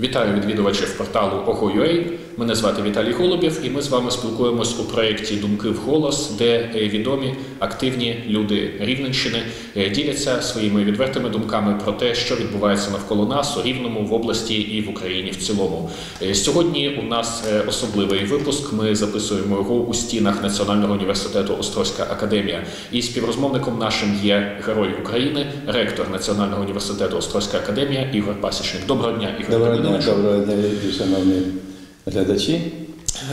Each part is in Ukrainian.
Вітаю відвідувачів порталу Ого.ua. Мене звати Віталій Голубів, і ми з вами спілкуємось у проєкті Думки в голос, де е, відомі активні люди Рівненщини е, діляться своїми відвертими думками про те, що відбувається навколо нас у Рівному, в області і в Україні в цілому. Е, Сьогодні у нас особливий випуск. Ми записуємо його у стінах Національного університету Острозька академія. І співрозмовником нашим є герой України, ректор Національного університету Острозька академія Ігор Пасічник. Доброго дня, Ігор Доброго дня, доброго дня, шановні глядачі.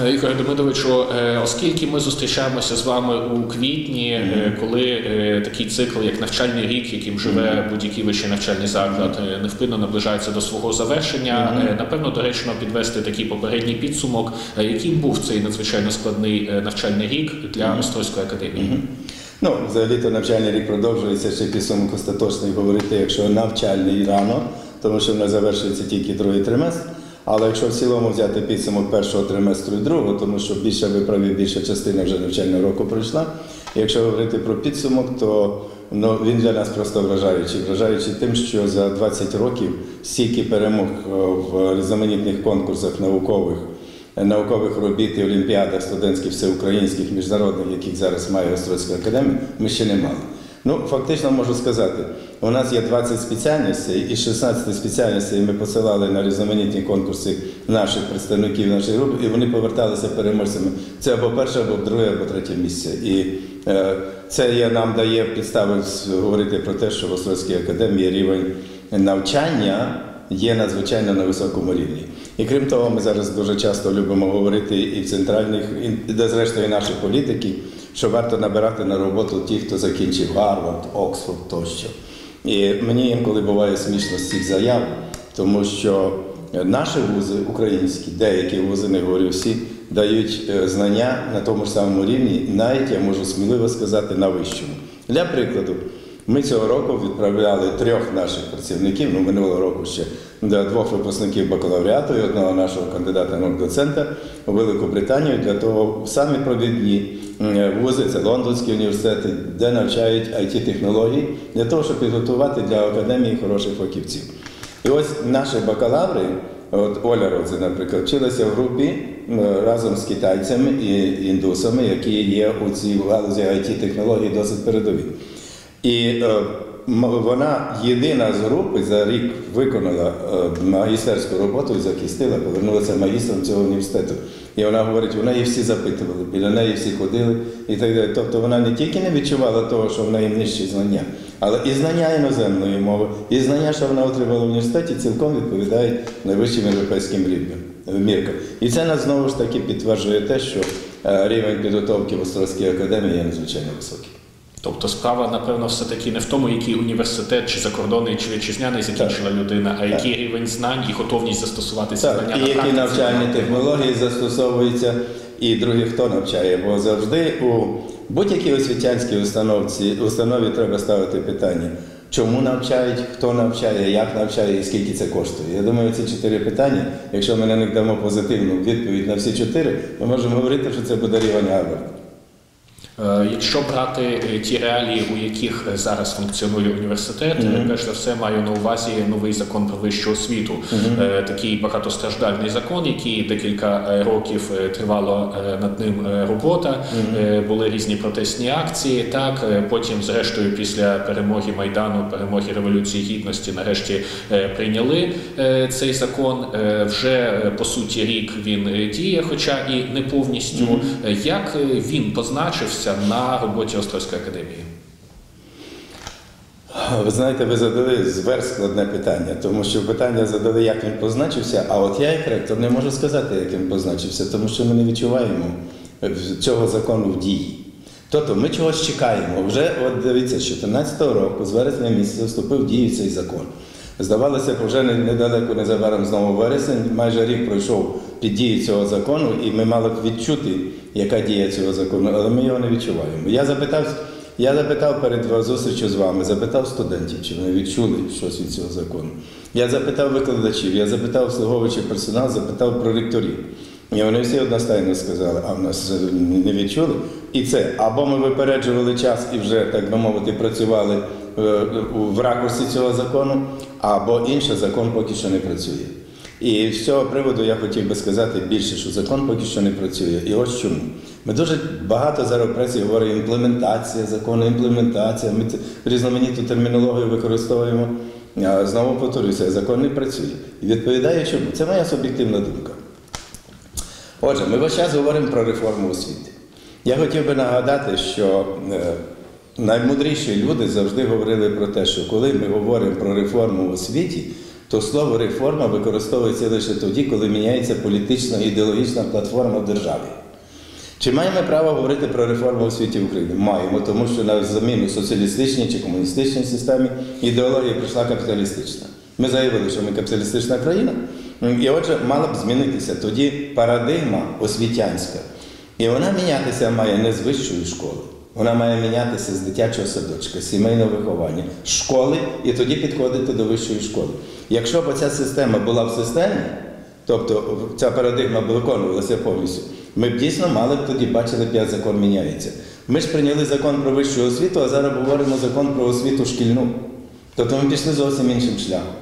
Е, Ігоре Демидовичу, е, оскільки ми зустрічаємося з вами у квітні, е, коли такий цикл, як навчальний рік, яким живе будь-який вищий навчальний заклад, невпинно наближається до свого завершення, напевно, доречно підвести такий попередній підсумок, яким був цей надзвичайно складний навчальний рік для Острозької академії. Ну, взагалі-то навчальний рік продовжується ще підсумок остаточний говорити, якщо навчальний рано, тому що в нас завершується тільки другий триместр. Але якщо в цілому взяти підсумок першого триместру і другого, тому що більше виправів, більша частина вже навчального року пройшла. Якщо говорити про підсумок, то ну, він для нас просто вражаючий. Вражаючий тим, що за 20 років стільки перемог е, в різноманітних конкурсах наукових наукових робіт і олімпіадах студентських, всеукраїнських, міжнародних, яких зараз має Острозька академія, ми ще не мали. Ну, фактично можу сказати, у нас є 20 спеціальностей, і 16 спеціальностей ми посилали на різноманітні конкурси наших представників нашої групи, і вони поверталися переможцями. Це або перше, або друге, або третє місце. І е, це нам дає підстави говорити про те, що в Острозькій академії рівень навчання є надзвичайно на високому рівні. І крім того, ми зараз дуже часто любимо говорити і в центральних, і де зрештою наші політики, що варто набирати на роботу ті, хто закінчив Гарвард, Оксфорд тощо. І мені інколи буває смішно з цих заяв, тому що наші вузи українські, деякі вузи, не говорю всі, дають е, знання на тому ж самому рівні, навіть я можу сміливо сказати на вищому. Для прикладу, ми цього року відправляли трьох наших працівників, ну минулого року ще до двох випускників бакалавріату і одного нашого кандидата наук доцента у Велику Британію для того самі провідні вузи, це Лондонські університети, де навчають it технології для того, щоб підготувати для академії хороших фахівців. І ось наші бакалаври, от Оля Родзе, наприклад, вчилася в групі разом з китайцями і індусами, які є у цій галузі it технології досить передові. І е, вона єдина з групи за рік виконала е, магістерську роботу і захистила, повернулася магістром цього університету. І вона говорить, вона її всі запитували, біля неї всі ходили і так далі. Тобто вона не тільки не відчувала того, що в неї нижчі знання, але і знання іноземної мови, і знання, що вона отримала в університеті, цілком відповідають найвищим європейським рівням міркам. І це нас знову ж таки підтверджує те, що е, рівень підготовки в Острозькій академії є надзвичайно високий. Тобто справа, напевно, все-таки не в тому, який університет, чи закордонний, чи вітчизняний закінчила людина, а який рівень знань і готовність застосувати ці знання і на які навчальні технології застосовуються, і друге, хто навчає. Бо завжди у будь-якій освітянській установці, установі треба ставити питання, чому навчають, хто навчає, як навчає і скільки це коштує. Я думаю, ці чотири питання, якщо ми на них дамо позитивну відповідь на всі чотири, ми можемо говорити, що це буде рівень Гарварда. Е, Якщо брати е, ті реалії, у яких е, зараз функціонує університет, е, перш за все маю на увазі новий закон про вищу освіту. Е, Такий багатостраждальний закон, який декілька років тривала над ним робота. Е, Були різні протестні акції. Так потім, зрештою, після перемоги майдану, перемоги революції гідності, нарешті прийняли цей закон. Вже по суті рік він діє, хоча і не повністю. Як він позначився на роботі Острозької академії? Ви знаєте, ви задали зверскладне питання, тому що питання задали, як він позначився, а от я, як ректор, не можу сказати, як він позначився, тому що ми не відчуваємо цього закону в дії. Тобто ми чогось чекаємо. Вже от дивіться, з 2014 року, з вересня місяця, вступив в дію цей закон. Здавалося вже недалеко, незабаром знову вересень, майже рік пройшов під дію цього закону, і ми мали б відчути, яка дія цього закону, але ми його не відчуваємо. Я запитав, я запитав перед зустрічю з вами, запитав студентів, чи вони відчули щось від цього закону. Я запитав викладачів, я запитав обслуговуючий персонал, запитав про ректорів. І вони всі одностайно сказали, а в нас не відчули. І це або ми випереджували час і вже, так би мовити, працювали е, в ракурсі цього закону, або інший закон поки що не працює. І з цього приводу я хотів би сказати більше, що закон поки що не працює. І ось чому. Ми дуже багато зараз в пресі говоримо імплементація закону, імплементація. Ми різноманітну термінологію використовуємо. Знову повторюся, закон не працює. І відповідає, чому? Це моя суб'єктивна думка. Отже, ми весь час говоримо про реформу освіти. Я хотів би нагадати, що е, наймудріші люди завжди говорили про те, що коли ми говоримо про реформу в освіті, то слово реформа використовується лише тоді, коли міняється політична ідеологічна платформа в державі. Чи маємо право говорити про реформу у світі в Україні? Маємо, тому що на заміну соціалістичній чи комуністичній системі ідеологія прийшла капіталістична. Ми заявили, що ми капіталістична країна, і отже, мала б змінитися тоді парадигма освітянська. І вона мінятися має не з вищої школи, вона має мінятися з дитячого садочка, сімейного виховання, школи і тоді підходити до вищої школи. Якщо б ця система була в системі, тобто ця парадигма б виконувалася повністю, ми б дійсно мали б тоді бачили, як закон міняється. Ми ж прийняли закон про вищу освіту, а зараз говоримо закон про освіту шкільну. Тобто ми пішли зовсім іншим шляхом.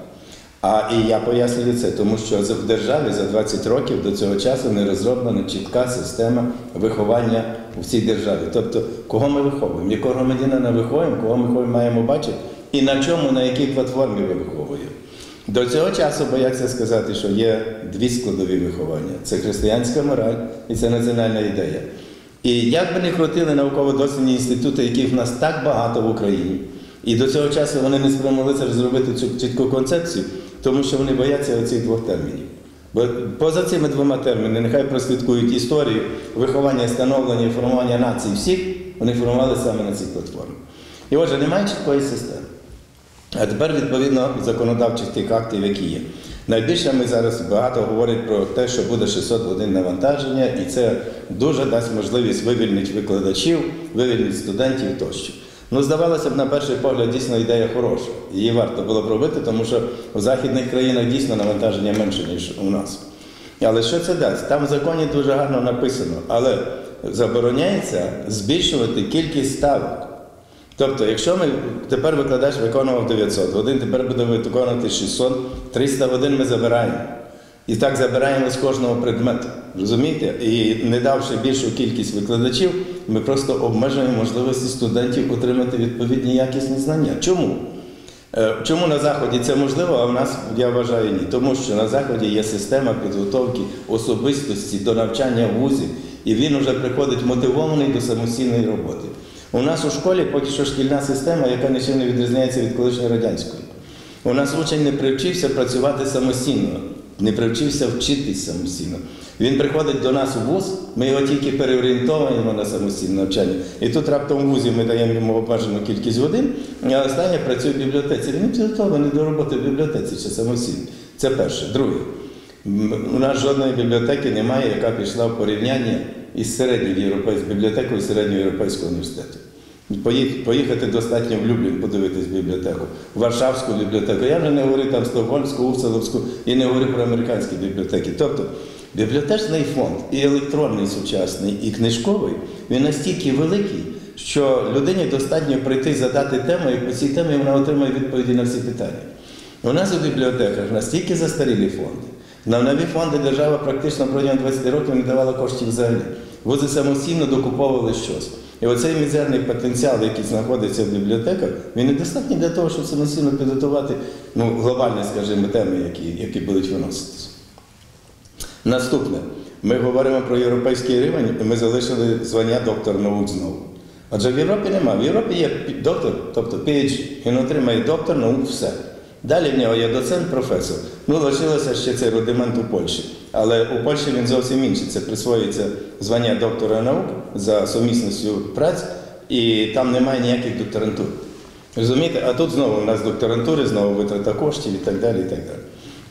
А і я пояснюю це, тому що в державі за 20 років до цього часу не розроблена чітка система виховання в цій державі. Тобто, кого ми виховуємо, якого громадянина виховуємо, кого ми маємо бачити, і на чому, на якій платформі ми виховуємо. До цього часу бояться сказати, що є дві складові виховання: це християнська мораль і це національна ідея. І як би не крутили науково-дослідні інститути, яких в нас так багато в Україні, і до цього часу вони не спромоглися розробити цю чітку концепцію, тому що вони бояться оцих двох термінів. Бо поза цими двома термінами, нехай прослідкують історію виховання, становлення і формування націй всіх, вони формували саме на цій платформі. І отже, немає чіткої системи. А тепер, відповідно, законодавчих тих актів, які є. Найбільше ми зараз багато говорять про те, що буде 600 годин навантаження, і це дуже дасть можливість вивільнити викладачів, вивільнити студентів тощо. Ну, здавалося б, на перший погляд, дійсно ідея хороша. Її варто було б робити, тому що в західних країнах дійсно навантаження менше, ніж у нас. Але що це дасть? Там в законі дуже гарно написано, але забороняється збільшувати кількість ставок. Тобто, якщо ми тепер викладач виконував 900 годин, тепер будемо виконувати 600, 300 годин ми забираємо. І так забираємо з кожного предмету. Розумієте? І не давши більшу кількість викладачів, ми просто обмежуємо можливості студентів отримати відповідні якісні знання. Чому? Е, Чому на Заході це можливо, а в нас, я вважаю, ні. Тому що на Заході є система підготовки особистості до навчання в вузі, і він вже приходить мотивований до самостійної роботи. У нас у школі поки що шкільна система, яка нічим не відрізняється від колишньої радянської. У нас учень не привчився працювати самостійно, не привчився вчитись самостійно. Він приходить до нас у вуз, ми його тільки переорієнтовуємо на самостійне навчання. І тут раптом в вузі ми даємо йому обмежену кількість годин, а останнє працює в бібліотеці. Він не підготовлений до роботи в бібліотеці чи самостійно. Це перше. Друге, у нас жодної бібліотеки немає, яка пішла в порівняння із середньою європейською бібліотекою середньоєвропейського університету. Поїхати достатньо в Люблін, подивитись бібліотеку, Варшавську бібліотеку. Я вже не говорю там Стокгольмську, Упсаловську і не говорю про американські бібліотеки. Тобто бібліотечний фонд і електронний сучасний, і книжковий, він настільки великий, що людині достатньо прийти задати тему, і по цій темі вона отримає відповіді на всі питання. У нас у бібліотеках настільки застарілі фонди. На нові фонди держава практично протягом 20 років не давала коштів взагалі. Вузи самостійно докуповували щось. І оцей мізерний потенціал, який знаходиться в бібліотеках, він недостатній для того, щоб самостійно підготувати ну, глобальні, скажімо, теми, які, які будуть виноситися. Наступне, ми говоримо про європейський рівень, і ми залишили звання доктор наук знову. Адже в Європі немає. В Європі є доктор, тобто PhD, він отримає доктор наук все. Далі в нього є доцент, професор. Ну, лишилося ще цей рудимент у Польщі. Але у Польщі він зовсім інший. Це присвоюється звання доктора наук за сумісністю праць, і там немає ніяких докторантур. Розумієте? А тут знову у нас докторантури, знову витрата коштів і так далі. І так далі.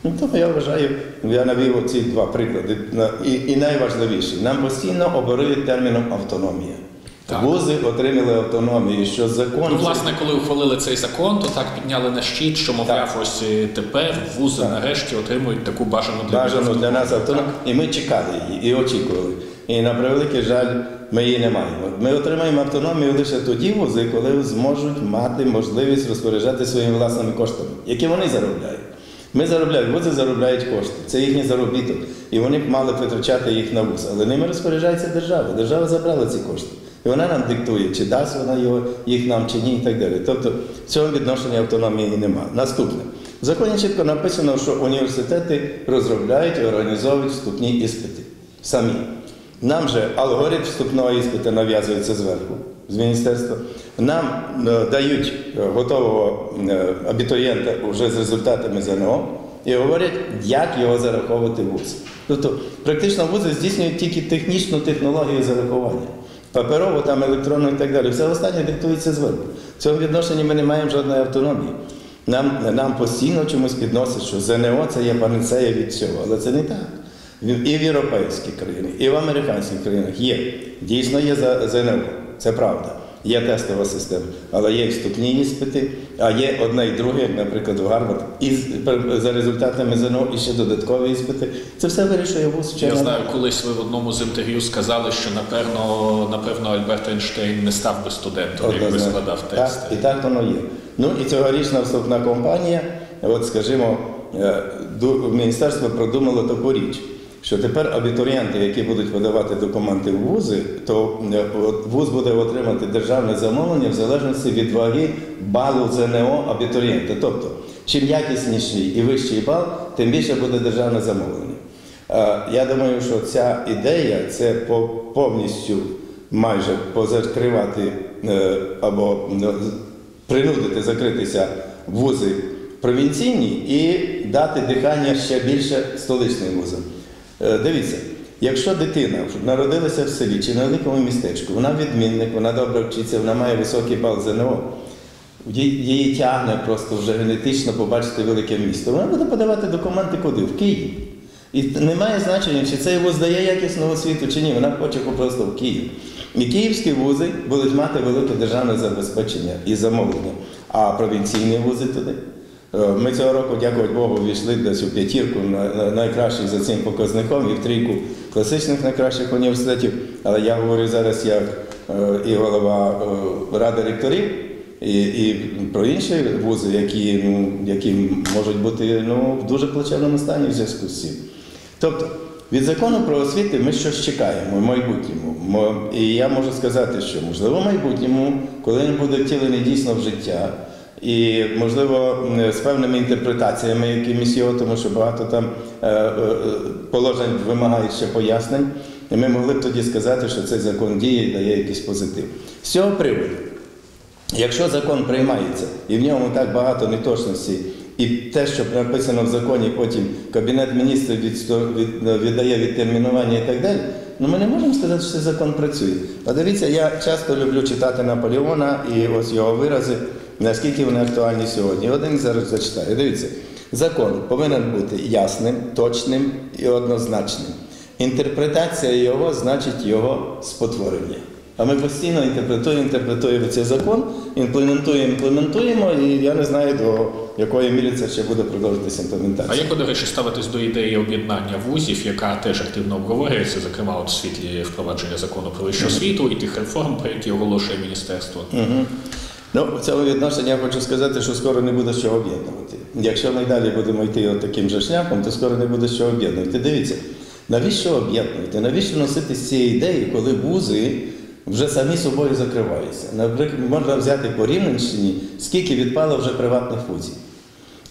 Ну, тому я вважаю, я навів ці два приклади. І, і найважливіше, нам постійно оборують терміном автономія. Так. Вузи отримали автономію, що закон. Ну, власне, коли ухвалили цей закон, то так підняли на щит, що мовляв, ось е, тепер вузи Так. нарешті отримують таку бажану для бажано них для нас автономію. автономію. І ми чекали її, і очікували. І на превеликий жаль, ми її не маємо. Ми отримаємо автономію лише тоді вузи, коли зможуть мати можливість розпоряджати своїми власними коштами, які вони заробляють. Ми заробляємо, вузи заробляють кошти. Це їхній заробіток. І вони б мали витрачати їх на вуз. Але ними розпоряджається держава. Держава забрала ці кошти. І вона нам диктує, чи дасть вона його, їх нам чи ні, і так далі. Тобто в цьому відношенні автономії немає. Наступне. В законі чітко написано, що університети розробляють і організовують вступні іспити самі. Нам же алгоритм вступного іспиту нав'язується зверху з міністерства. Нам е, дають е, готового е, абітурієнта вже з результатами ЗНО і говорять, як його зараховувати в ВУЗ. Тобто, практично вузи здійснюють тільки технічну технологію зарахування. Паперово, там електронно і так далі. Все останнє диктується зверху. В цьому відношенні ми не маємо жодної автономії. Нам, нам постійно чомусь підносять, що ЗНО це є панацея від цього, але це не так. І в європейських країнах, і в американських країнах є. Дійсно є ЗНО, це правда. Є тестова система, але є і вступні іспити, а є одне і друге, наприклад, в Гарвард, і за результатами ЗНО і ще додаткові іспити. Це все вирішує вуз Я знаю, колись ви в одному з інтерв'ю сказали, що напевно, напевно Альберт Ейнштейн не став би студентом, якби Однозначно. складав Так, і так воно є. Ну і цьогорічна вступна компанія, от скажімо, е, міністерство продумало таку річ, що тепер абітурієнти, які будуть подавати документи в вузи, то е, вуз буде отримати державне замовлення в залежності від ваги балу ЗНО абітурієнта. Тобто, чим якісніший і вищий бал, тим більше буде державне замовлення. Е, Я думаю, що ця ідея це повністю майже позакривати е, або принудити закритися вузи провінційні і дати дихання ще більше столичним вузам. Е, Дивіться, якщо дитина народилася в селі чи на великому містечку, вона відмінник, вона добре вчиться, вона має високий бал ЗНО. Її тягне просто вже генетично побачити велике місто. Вона буде подавати документи куди? В Київ. І немає значення, чи цей вуз дає якісну освіту чи ні. Вона хоче просто в Київ. І київські вузи будуть мати велике державне забезпечення і замовлення, а провінційні вузи туди. Е, Ми цього року, дякувати Богу, війшли десь у п'ятірку на- на- найкращих за цим показником і в трійку класичних найкращих університетів. Але я говорю зараз як е, і голова е, ради ректорів, і, і про інші вузи, які, ну, які можуть бути ну, в дуже плачевному стані в зв'язку з цим. Тобто, від закону про освіту ми щось чекаємо в майбутньому. І я можу сказати, що можливо в майбутньому, коли він буде втілений дійсно в життя, і можливо з певними інтерпретаціями якимись його, тому що багато там е, е, положень вимагають ще пояснень, і ми могли б тоді сказати, що цей закон діє і дає якийсь позитив. З цього приводу. Якщо закон приймається і в ньому так багато неточностей, і те, що написано в законі, потім Кабінет міністрів віддає відтермінування і так далі, ну ми не можемо сказати, що цей закон працює. А дивіться, я часто люблю читати Наполеона і ось його вирази, наскільки вони актуальні сьогодні. Один зараз зачитаю. Дивіться, закон повинен бути ясним, точним і однозначним. Інтерпретація його значить його спотворення. А ми постійно інтерпретуємо, інтерпретуємо цей закон, імплементуємо, імплементуємо, і я не знаю, до якої міри це ще буде продовжуватися А як ви, до речі, ставитесь до ідеї об'єднання вузів, яка теж активно обговорюється, зокрема от у світлі впровадження закону про вищу освіту і тих реформ, про які оголошує міністерство? Мгм. Ну, в цьому відношенні я хочу сказати, що скоро не буде що об'єднувати. Якщо ми далі будемо йти от таким же шляхом, то скоро не буде що об'єднувати. Дивіться, навіщо об'єднувати? Навіщо носити з цієї ідеї, коли вузи вже самі собою закриваються? Наприклад, можна взяти по Рівненщині, скільки відпало вже приватних вузів.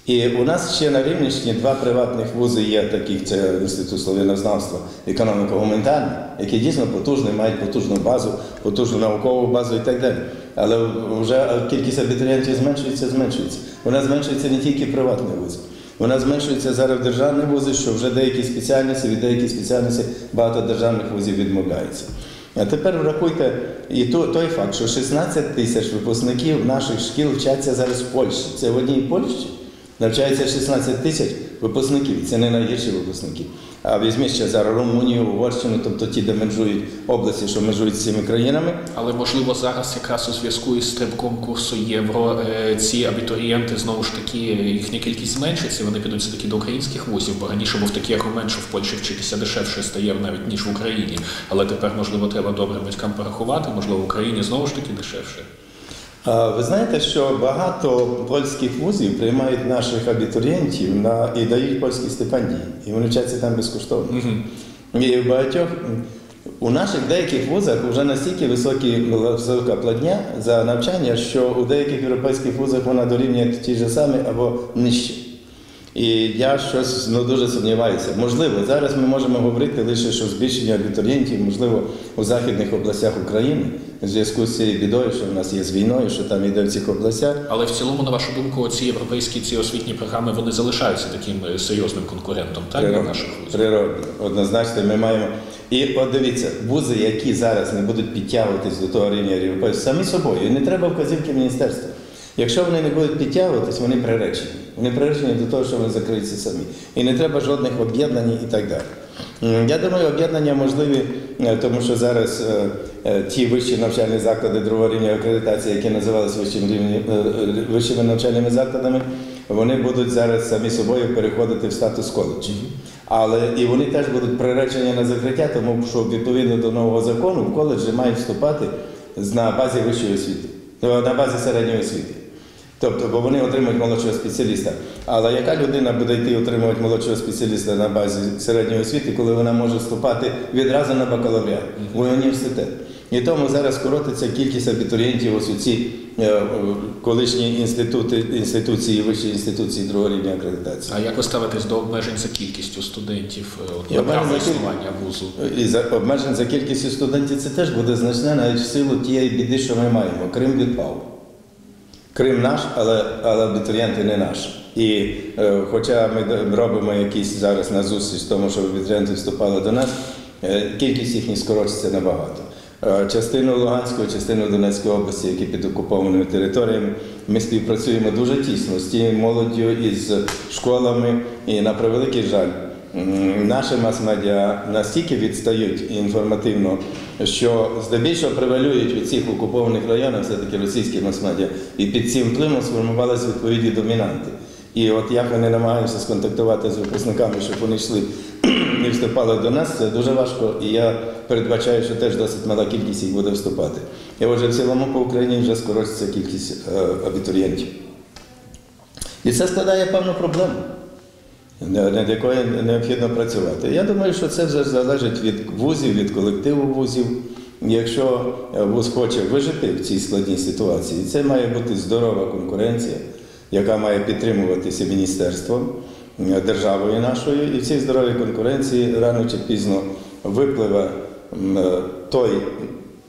І у нас ще на Рівненщині два приватних вузи є таких, це Інститут слов'янознавства, економіко-гуманітарний, які дійсно потужні, мають потужну базу, потужну наукову базу і так далі. Але вже кількість абітурієнтів зменшується, зменшується. Вона зменшується не тільки приватні вузи. Вона зменшується зараз в державні вузи, що вже деякі спеціальності, від деяких спеціальностей багато державних вузів відмовляються. А тепер врахуйте і то- той факт, що 16 тисяч випускників наших шкіл вчаться зараз в Польщі. Це в одній Польщі навчається 16 тисяч випускників. Це не найгірші випускники. А візьміть ще зараз Румунію, Угорщину, тобто ті, де межують області, що межують з цими країнами. Але можливо зараз якраз у зв'язку із стрибком курсу євро е, ці абітурієнти знову ж таки їхня кількість зменшиться, вони підуть все таки до українських вузів, бо раніше був такий аргумент, що в Польщі вчитися дешевше стає навіть ніж в Україні. Але тепер можливо треба добре батькам порахувати, можливо в Україні знову ж таки дешевше. Ви знаєте, що багато польських вузів приймають наших абітурієнтів на, і дають польські стипендії, і вони вчаться там безкоштовно. І в багатьох у наших деяких вузах вже настільки високі, висока платня за навчання, що у деяких європейських вузах вона дорівнює ті ж самі або нижче. І я щось ну, дуже сумніваюся. Можливо, зараз ми можемо говорити лише, що збільшення абітурієнтів, можливо, у західних областях України в зв'язку з цією бідою, що в нас є з війною, що там йде в цих областях. Але в цілому, на вашу думку, ці європейські ці освітні програми вони залишаються таким е, серйозним конкурентом, так для наших вузів? Природно. Однозначно, ми маємо. І от дивіться, вузи, які зараз не будуть підтягуватись до того рівня європейського, самі собою, і не треба вказівки міністерства. Якщо вони не будуть підтягуватись, вони приречені. Вони приречені до того, що вони закриються самі. І не треба жодних об'єднань і так далі. Я думаю, об'єднання можливі, е, тому що зараз е, е, ті вищі навчальні заклади другого рівня акредитації, які називалися вищими навчальними закладами, вони будуть зараз самі собою переходити в статус коледжів. Але і вони теж будуть приречені на закриття, тому що відповідно до нового закону в коледжі мають вступати на базі вищої освіти, на базі середньої освіти. Тобто, бо вони отримують молодшого спеціаліста. Але яка людина буде йти отримувати молодшого спеціаліста на базі середньої освіти, коли вона може вступати відразу на бакалавріат в університет? І тому зараз коротиться кількість абітурієнтів ось у ці е, колишні інститути, інституції, вищі інституції другого рівня акредитації. А як ви ставитесь до обмежень за кількістю студентів е, от, існування вузу? І за обмежень за кількістю студентів це теж буде значне навіть в силу тієї біди, що ми маємо. Крим відпав. Крим наш, але, але абітурієнти не наші. І е, хоча ми робимо якісь зараз на зустріч тому, щоб абітурієнти вступали до нас, е, кількість їхніх скорочиться набагато. Е, Частину Луганської, частину Донецької області, які під окупованими територіями, ми співпрацюємо дуже тісно з тією молоддю із школами. І на превеликий жаль, наші мас-медіа настільки відстають інформативно, що здебільшого превалюють у цих окупованих районах все-таки російські мас-медіа. І під цим впливом сформувалися відповідні домінанти. І от як вони намагаються сконтактувати з випускниками, щоб вони йшли і вступали до нас, це дуже важко. І я передбачаю, що теж досить мала кількість їх буде вступати. І отже, в цілому по Україні вже скоротиться кількість е, абітурієнтів. І це складає певну проблему, над якою необхідно працювати. Я думаю, що це вже залежить від вузів, від колективу вузів. Якщо вуз хоче вижити в цій складній ситуації, це має бути здорова конкуренція, яка має підтримуватися міністерством, е, державою нашою. І в цій здоровій конкуренції рано чи пізно випливе е, той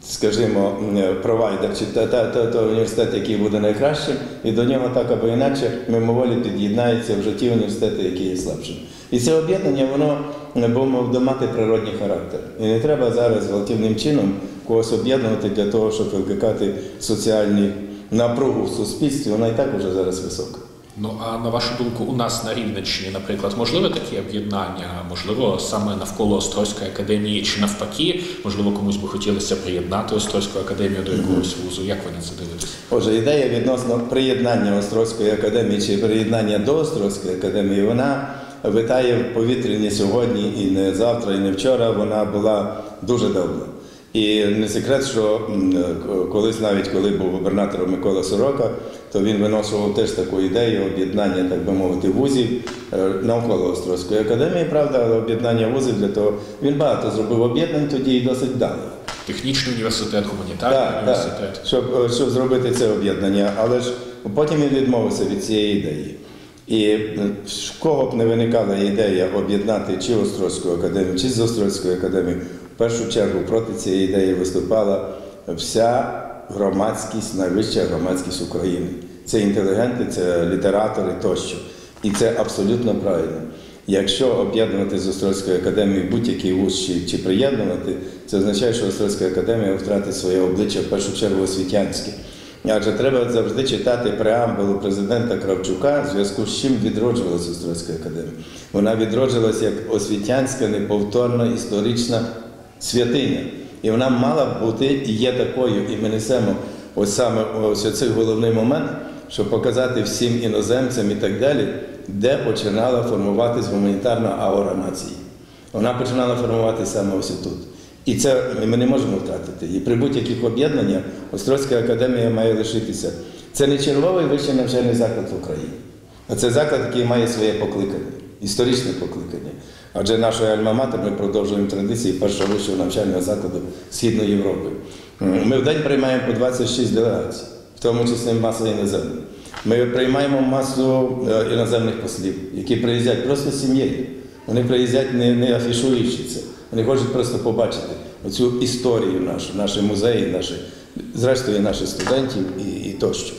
скажімо, провайдер чи та, та, університет, який буде найкращим, і до нього так або інакше мимоволі під'єднаються вже ті університети, які є слабшими. І це об'єднання, воно буде мати природний характер. І не треба зараз гвалтівним чином когось об'єднувати для того, щоб викликати соціальні напругу в суспільстві. Вона і так уже зараз висока. Ну а на вашу думку, у нас на Рівненщині, наприклад, можливе такі об'єднання? Можливо, саме навколо Острозької академії, чи навпаки, можливо, комусь би хотілося приєднати Острозьку академію до якогось вузу. Як ви на це дивитесь? Отже, ідея відносно приєднання Острозької академії чи приєднання до Острозької академії, вона витає в повітрі не сьогодні, і не завтра, і не вчора. Вона була дуже давно. І не секрет, що колись, навіть коли був губернатором Микола Сорока, то він виношував теж таку ідею об'єднання, так би мовити, вузів е, навколо Острозької академії, правда, але об'єднання вузів для того. Він багато зробив об'єднань тоді і досить вдало. Технічний університет, гуманітарний Так, університет. так, щоб, е, щоб зробити це об'єднання, але ж потім він відмовився від цієї ідеї. І е, в кого б не виникала ідея об'єднати чи Острозьку академію, чи з Острозькою академією, в першу чергу проти цієї ідеї виступала вся громадськість, найвища громадськість України. Це інтелігенти, це літератори тощо. І це абсолютно правильно. Якщо об'єднувати з Острозькою академією будь-який вуз чи, чи приєднувати, це означає, що Острозька академія втратить своє обличчя в першу чергу освітянське. Адже треба завжди читати преамбулу президента Кравчука, в зв'язку з чим відроджувалася Острозька академія. Вона відроджувалася як освітянська, неповторна історична святиня. І вона мала бути і є такою, і ми несемо ось саме ось оцей головний момент, щоб показати всім іноземцям і так далі, де починала формуватись гуманітарна аура нації. Вона починала формуватися саме ось тут. І це ми не можемо втратити. І при будь-яких об'єднаннях Острозька академія має лишитися. Це не черговий вищий навчальний заклад в Україні, а це заклад, який має своє покликання, історичне покликання. Адже нашою альма-матер ми продовжуємо традиції першого вищого навчального закладу Східної Європи. Ми в день приймаємо по 26 делегацій, в тому числі масу іноземних. Ми приймаємо масу е, іноземних послів, які приїздять просто сім'єю. Вони приїздять не, не афішуючи це. Вони хочуть просто побачити оцю історію нашу, наші музеї, наші, зрештою наших студентів і, і тощо.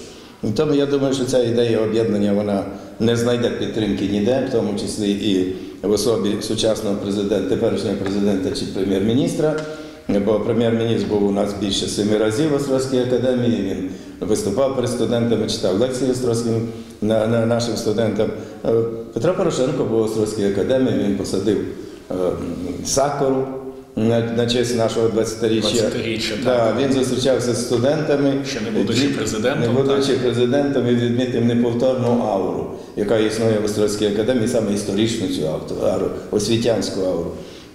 І тому я думаю, що ця ідея об'єднання вона не знайде підтримки ніде, в тому числі і в особі сучасного президента, теперішнього президента чи прем'єр-міністра. Бо прем'єр-міністр був у нас більше семи разів в Острозькій академії. Він виступав перед студентами, читав лекції Острозьким на, на нашим студентам. Е, Петро Порошенко був в Острозькій академії, він посадив е, сакуру на, на честь нашого 20-річчя. 20-річчя, Да, так. він зустрічався з студентами. Ще не будучи Від- президентом, Не будучи так. президентом, він відмітив неповторну ауру, яка існує в Острозькій академії, саме історичну цю ауру, освітянську ауру.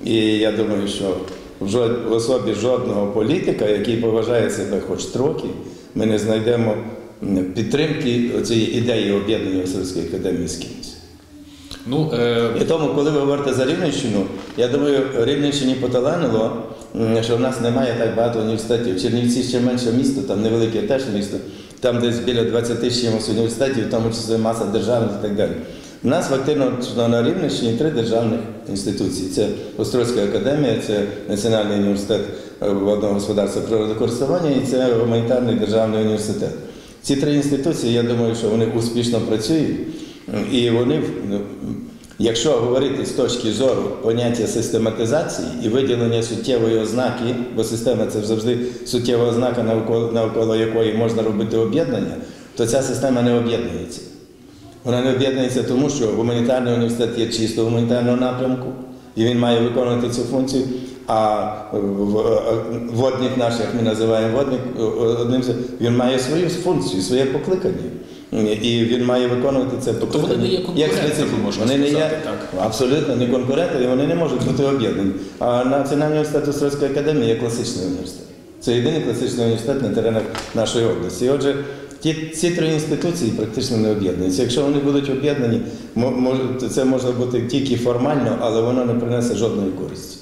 І я думаю, що в жод- в особі жодного політика, який поважає себе хоч трохи, ми не знайдемо підтримки цієї ідеї об'єднання Острозької академії з кимось. Ну, е, І тому, коли ви говорите за Рівненщину, я думаю, Рівненщині поталанило, що в нас немає так багато університетів. Чернівці ще менше місто, там невелике теж місто, там десь біля 20 з чимось університетів, в тому числі маса державних і так далі. У нас фактично на Рівненщині три державних інституції. Це Острозька академія, це Національний університет е, водного господарства природокористування і це гуманітарний державний університет. Ці три інституції, я думаю, що вони успішно працюють. І вони, ну, якщо говорити з точки зору поняття систематизації і виділення суттєвої ознаки, бо система це завжди суттєва ознака, навколо, навколо якої можна робити об'єднання, то ця система не об'єднується. Вона не об'єднується тому, що гуманітарний університет є чисто гуманітарного напрямку, і він має виконувати цю функцію. А водник наш, як ми називаємо водник, одним він має свою функцію, своє покликання. І він має виконувати це Тобто вони не є як конкурентами, можна Вони не є так. абсолютно не конкуренти, і вони не можуть бути об'єднані. А Національний університет Острозької академії є класичний університет. Це єдиний класичний університет на теренах нашої області. І отже, ті, ці три інституції практично не об'єднуються. Якщо вони будуть об'єднані, це може бути тільки формально, але воно не принесе жодної користі.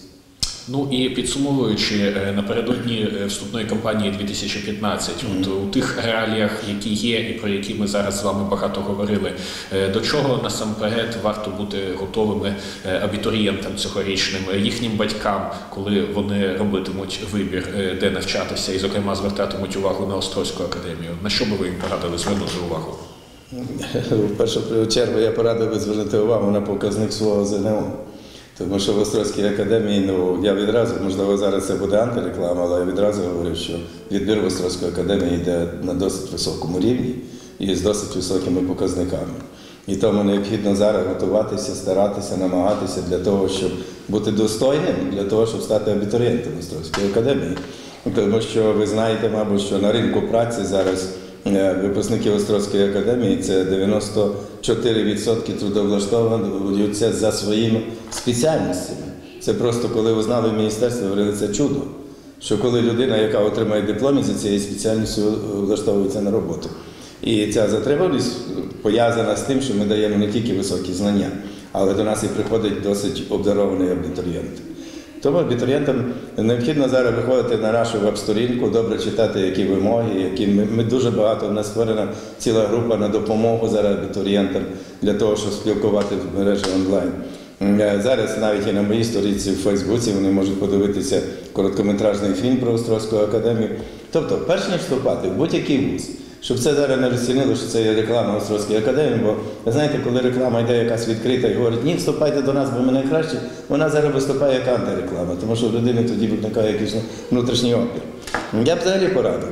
Ну і підсумовуючи е, напередодні е, вступної кампанії 2015, от у тих реаліях, які є, і про які ми зараз з вами багато говорили, е, до чого насамперед варто бути готовими абітурієнтам цьогорічним, їхнім батькам, коли вони робитимуть вибір, де навчатися, і зокрема звертатимуть увагу на Острозьку академію. На що би ви їм порадили звернути увагу? В першу чергу я порадив би звернути увагу на показник свого ЗНО. Тому що в Острозькій академії, ну я відразу, можливо, зараз це буде антиреклама, але я відразу говорю, що відбір в Острозькій академії йде на досить високому рівні і з досить високими показниками. І тому необхідно зараз готуватися, старатися, намагатися для того, щоб бути достойним, для того, щоб стати абітурієнтом Острозької академії. Тому що ви знаєте, мабуть, що на ринку праці зараз е, випускники Острозької академії це 94% трудовлаштовуються за своїми спеціальностями. Це просто коли ви знали в міністерстві, говорили це чудо. Що коли людина, яка отримає диплом за цією спеціальністю влаштовується на роботу. І ця затриманість пов'язана з тим, що ми даємо не тільки високі знання, але до нас і приходить досить обдарований абітурієнт. Тому абітурієнтам необхідно зараз виходити на нашу веб-сторінку, добре читати, які вимоги, які ми, ми дуже багато в нас створена ціла група на допомогу зараз абітурієнтам для того, щоб спілкувати в мережі онлайн. Е, Зараз навіть і на моїй сторінці в Фейсбуці вони можуть подивитися короткометражний фільм про Острозьку академію. Тобто, перш ніж вступати в будь-який вуз, щоб це зараз не розцінило, що це є реклама Острозької академії, бо ви знаєте, коли реклама йде якась відкрита і говорить, ні, вступайте до нас, бо ми найкраще, вона зараз виступає як антиреклама, тому що в людини тоді виникає якийсь внутрішній опір. Я б взагалі порадив,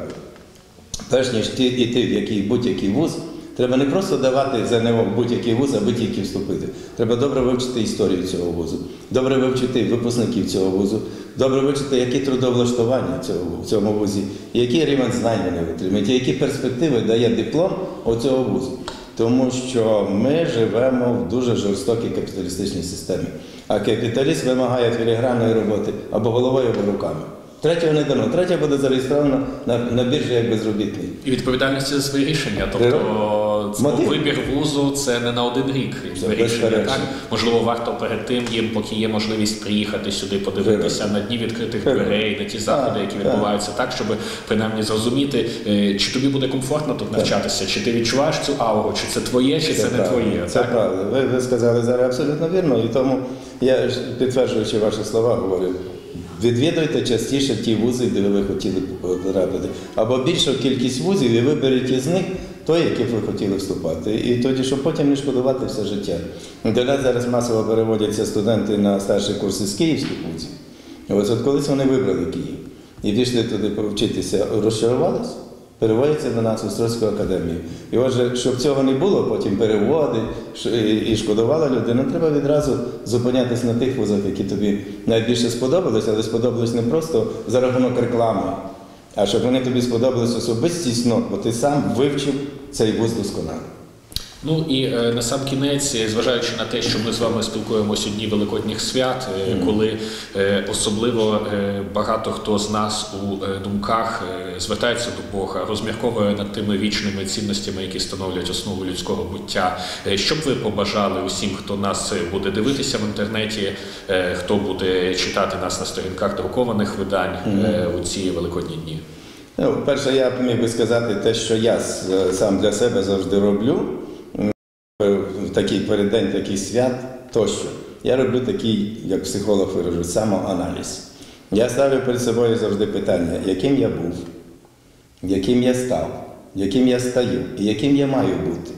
перш ніж ти йти в який будь-який вуз, треба не просто давати ЗНО в будь-який вуз, аби тільки вступити. Треба добре вивчити історію цього вузу, добре вивчити випускників цього вузу, добре вивчити, які трудовлаштування цього, в цьому вузі, який рівень знань вони отримують, які перспективи дає диплом оцього вузу. Тому що ми живемо в дуже жорстокій капіталістичній системі. А капіталіст вимагає філігранної роботи або головою, або руками. Третього не дано. Третє буде зареєстровано на, на біржі як безробітний. І відповідальності за свої рішення. Тобто це Мотив. вибір вузу це не на один рік Це вирішення. Так можливо, варто перед тим їм, поки є можливість приїхати сюди, подивитися на дні відкритих Вибір. дверей, на ті заходи, які відбуваються, так щоб принаймні зрозуміти, е, чи тобі буде комфортно тут навчатися, чи ти відчуваєш цю ауру, чи це твоє, чи це, не правда. твоє. Це так? правда. Ви, ви сказали зараз абсолютно вірно. І тому я підтверджуючи ваші слова, говорю. Відвідуйте частіше ті вузи, де ви хотіли потрапити. Або більшу кількість вузів і виберіть із них той, який ви хотіли вступати. І тоді, щоб потім не шкодувати все життя. До нас зараз масово переводяться студенти на старші курси з київських вузів. Ось от колись вони вибрали Київ і пішли туди повчитися, розчарувалися, переводяться до нас в Острозьку академію. І отже, щоб цього не було, потім переводи і шкодувала людина, треба відразу зупинятися на тих вузах, які тобі найбільше сподобались, але сподобались не просто за рахунок реклами, а щоб вони тобі сподобались особистісно, бо ти сам вивчив цей вуз досконало. Ну і е, на сам кінець, е, зважаючи на те, що ми з вами спілкуємося у дні великодніх свят, е, коли е, особливо е, багато хто з нас у е, думках е, звертається до Бога, розмірковує над тими вічними цінностями, які становлять основу людського буття. Е, Що б ви побажали усім, хто нас е, буде дивитися в інтернеті, е, хто буде читати нас на сторінках друкованих видань е, у ці великодні дні? Ну, перше, я міг би сказати те, що я сам для себе завжди роблю в такий переддень таких свят тощо. Я роблю такий, як психолог виражу, самоаналіз. Я ставлю перед собою завжди питання, яким я був, яким я став, яким я стаю і яким я маю бути.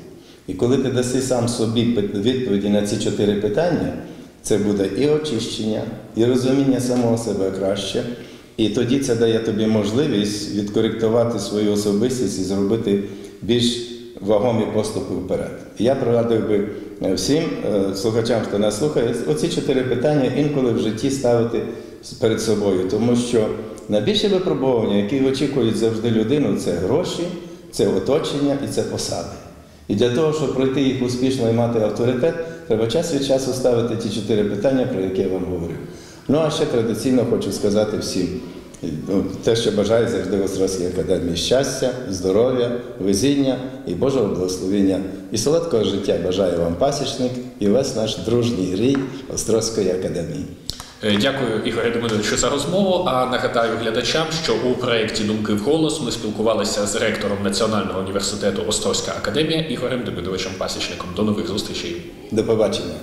І коли ти даси сам собі відповіді на ці чотири питання, це буде і очищення, і розуміння самого себе краще. І тоді це дає тобі можливість відкоректувати свою особистість і зробити більш вагомі поступи вперед. Я порадив би е, всім е, слухачам, хто нас слухає, оці чотири питання інколи в житті ставити перед собою, тому що найбільше випробування, які очікують завжди людину, це гроші, це оточення і це посади. І для того, щоб пройти їх успішно і мати авторитет, треба час від часу ставити ті чотири питання, про які я вам говорив. Ну а ще традиційно хочу сказати всім. ну, Те, що бажаю завжди в Острозькій академії щастя, здоров'я, везіння і Божого благословення. І солодкого життя бажаю вам пасічник і весь наш дружній рій Острозької академії. Е, Дякую, Ігорю Демидовичу, за розмову. А нагадаю глядачам, що у проєкті Думки вголос ми спілкувалися з ректором Національного університету Острозька академія Ігорем Демидовичем Пасічником. До нових зустрічей. До побачення.